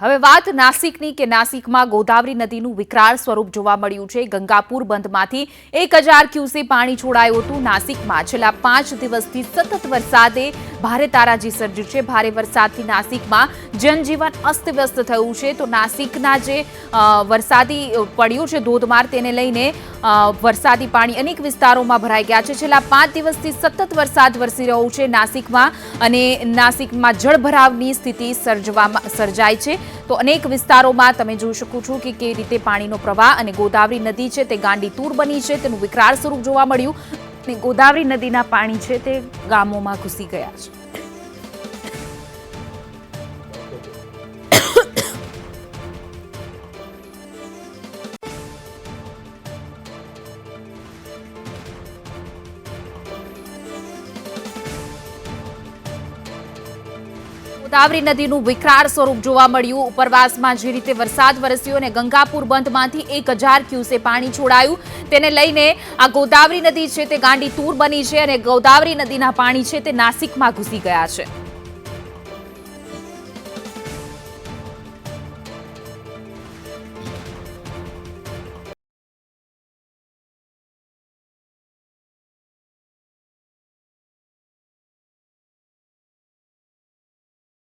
હવે વાત નાસિકની કે નાસિકમાં ગોદાવરી નદીનું વિકરાળ સ્વરૂપ જોવા મળ્યું છે. ગંગાપુર બંધમાંથી એક હજાર ક્યુસે પાણી છોડાયું હતું. નાસિકમાં છેલ્લા પાંચ દિવસથી સતત વરસાદે ભારે તારાજી સર્જ્યું છે. ભારે વરસાદથી નાસિકમાં જનજીવન અસ્તવ્યસ્ત થયું છે. તો નાસિકના જે વરસાદી પડ્યું છે ધોધમાર તેને લઈને વરસાદી પાણી અનેક વિસ્તારોમાં ભરાઈ ગયા છે. છેલ્લા પાંચ દિવસથી સતત વરસાદ વરસી રહ્યો છે નાસિકમાં અને નાસિકમાં જળભરાવની સ્થિતિ સર્જવામાં, સર્જાય છે. તો અનેક વિસ્તારોમાં તમે જોઈ શકો છો કે કેવી રીતે પાણીનો પ્રવાહ અને ગોદાવરી નદી છે તે ગાંડી તૂર બની છે. તેનું વિકરાળ સ્વરૂપ જોવા મળ્યું. અને ગોદાવરી નદીના પાણી છે તે ગામોમાં ઘૂસી ગયા છે. ગોદાવરી નદીનું વિકરાળ સ્વરૂપ જોવા મળ્યું. ઉપરવાસમાં જે રીતે વરસાદ વરસ્યો અને ગંગાપુર બંધમાંથી એક હજાર ક્યુસે પાણી છોડાયું, તેને લઈને આ ગોદાવરી નદી છે તે ગાંડી તૂર બની છે અને ગોદાવરી નદીના પાણી છે તે નાસિકમાં ઘૂસી ગયા છે.